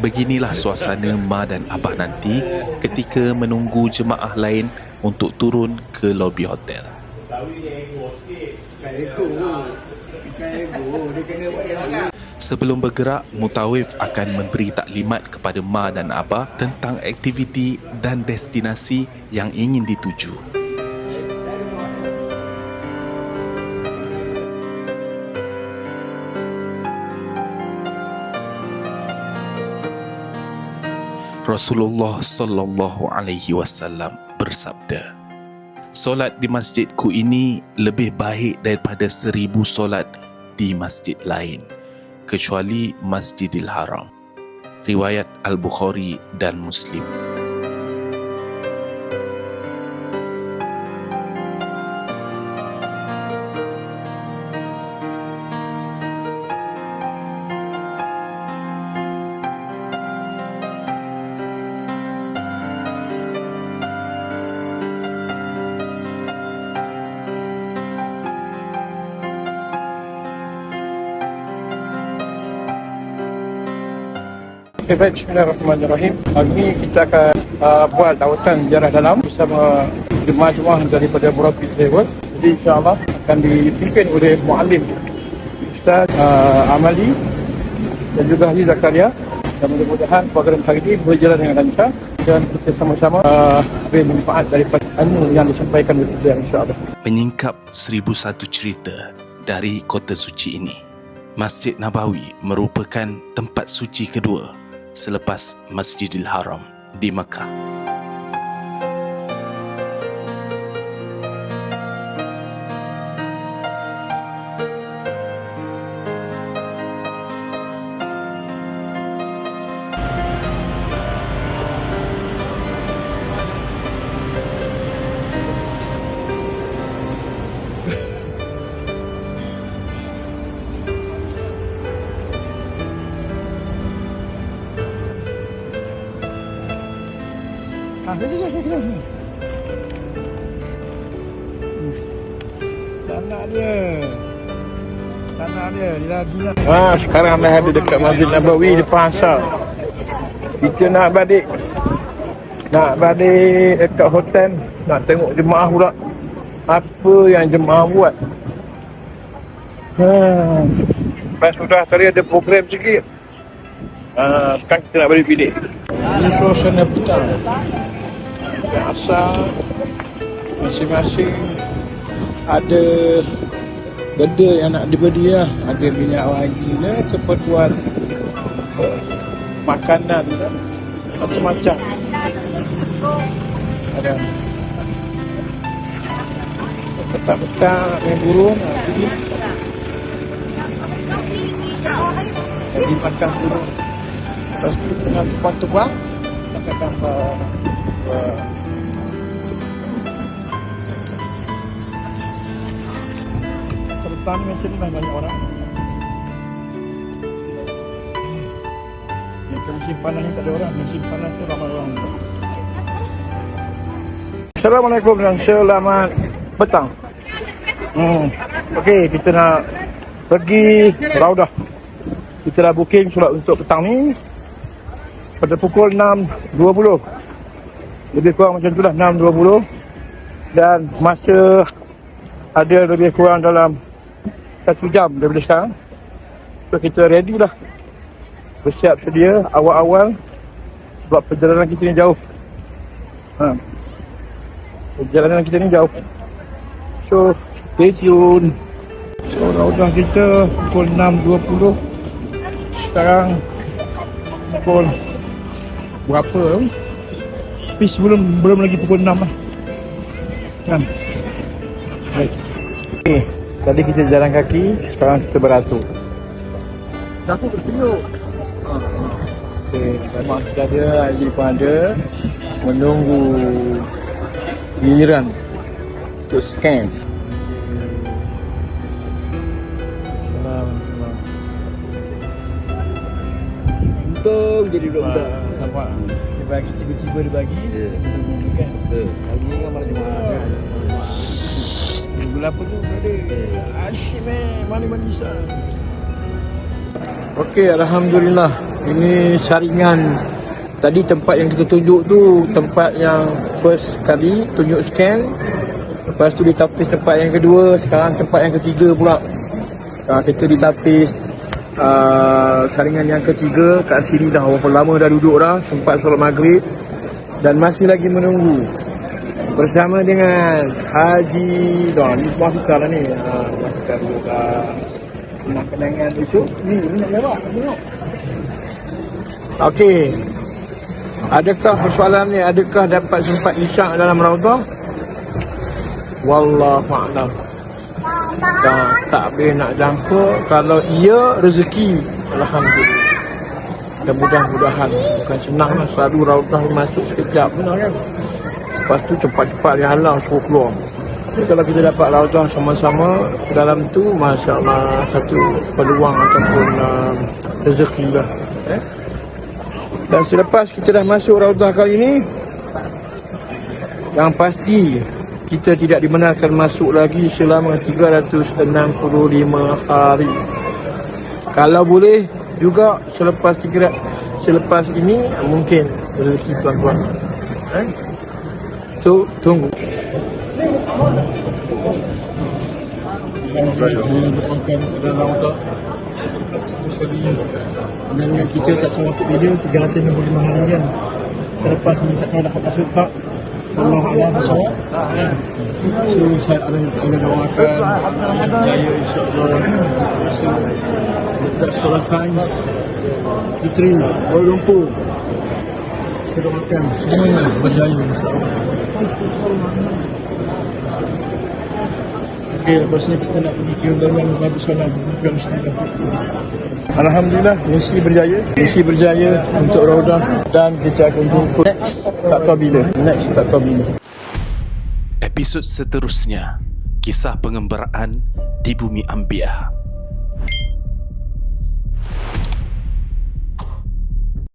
Beginilah suasana Ma dan Abah nanti ketika menunggu jemaah lain untuk turun ke lobi hotel. Sebelum bergerak, Mutawif akan memberi taklimat kepada Ma dan Abah tentang aktiviti dan destinasi yang ingin dituju. Rasulullah sallallahu alaihi wasallam bersabda, Solat di masjidku ini lebih baik daripada seribu solat di masjid lain, kecuali Masjidil Haram. Riwayat Al-Bukhari dan Muslim. Okay, baik. Bismillahirrahmanirrahim. Hari ini kita akan uh, buat lawatan ziarah dalam bersama jemaah-jemaah daripada Murabi Travel. Jadi insyaAllah akan dipimpin oleh Muallim Ustaz uh, Amali dan juga Haji Zakaria. Dan mudah-mudahan program hari ini berjalan dengan lancar dan kita sama-sama uh, manfaat daripada ilmu yang disampaikan oleh beliau insyaAllah. Seribu satu cerita dari kota suci ini. Masjid Nabawi merupakan tempat suci kedua selepas Masjidil Haram di Mekah. Tanah dia. Tanah dia, dia. Ah, sekarang dah ada dekat Masjid Nabawi depan asal. Kita nak balik. Nak balik dekat hotel. Nak tengok jemaah pula. Apa yang jemaah buat. Hmm. Lepas sudah tadi ada program sikit. Ah, sekarang kita nak balik bilik. Ini suasana petang biasa masing-masing ada benda yang nak diberi lah. Ada minyak wangi lah keperluan eh, makanan lah macam-macam. Ada. Petang-petang main burung jadi jadi makan burung. Lepas tu tengah tupang-tupang akan tambah Pertama macam ni banyak orang. Yang musim panas ni tak ada orang Musim panas tu ramai orang. Assalamualaikum dan selamat petang. Hmm. Okey kita nak pergi Raudah. Kita dah booking solat untuk petang ni. Pada pukul 6.20 lebih kurang macam tu lah 6.20 dan masa ada lebih kurang dalam satu jam daripada sekarang. So kita ready lah. Bersiap sedia awal-awal. Sebab perjalanan kita ni jauh. Ha. perjalanan kita ni jauh. So stay tune. Raudah kita pukul 6.20 sekarang pukul berapa tapi sebelum belum lagi pukul 6 lah kan baik okay. tadi kita jalan kaki sekarang kita beratur Aku bertunjuk. Okey, memang kita ada, Haji pun ada menunggu giliran untuk scan. Untung jadi budak-budak. Nampak? Dia bagi tiba-tiba dia bagi. Ya. Kan? Kali ni kan malah dia makan. Gula apa tu brother? Asyik meh, mana Manisa. Okey, alhamdulillah. Ini saringan Tadi tempat yang kita tunjuk tu tempat yang first kali tunjuk scan. Lepas tu ditapis tempat yang kedua, sekarang tempat yang ketiga pula. Uh, kita ditapis uh, saringan yang ketiga kat sini dah berapa lama dah duduk dah sempat solat maghrib dan masih lagi menunggu. Bersama dengan Haji Don ni semua kita lah ni. Ha, kita duduk kat rumah kenangan tu ni ni nak jawab tengok Okey. Adakah persoalan ni? Adakah dapat sempat isyak dalam raudhah? Wallahu a'lam. Tak, tak boleh nak jangka kalau ia rezeki alhamdulillah. Dan mudah-mudahan bukan senang lah selalu raudhah ni masuk sekejap benar kan? Lepas tu cepat-cepat dia halang suruh keluar. Jadi kalau kita dapat raudhah sama-sama dalam tu Masya Allah satu peluang ataupun uh, rezeki lah. Eh? Dan selepas kita dah masuk Raudah kali ini Yang pasti Kita tidak dibenarkan masuk lagi selama 365 hari. Kalau boleh juga selepas tiga, selepas ini mungkin. Rezeki tuan-tuan eh? So tunggu. Dengan kita tak tahu masuk video 365 hari kan. Selepas ni tak tahu dapat masuk tak Allah Allah masuk so saya ada ada doakan jaya insyaAllah dekat sekolah sains Putri Kuala Lumpur kita doakan semuanya berjaya insyaAllah Okey, lepas ni kita nak pergi ke dalam Batu Salam. Bukan Setengah Alhamdulillah, misi berjaya. Misi berjaya untuk Raudah Dan kita akan jumpa. Next. Tak tahu bila. Next tak tahu bila. Episod seterusnya. Kisah pengembaraan di bumi Ambia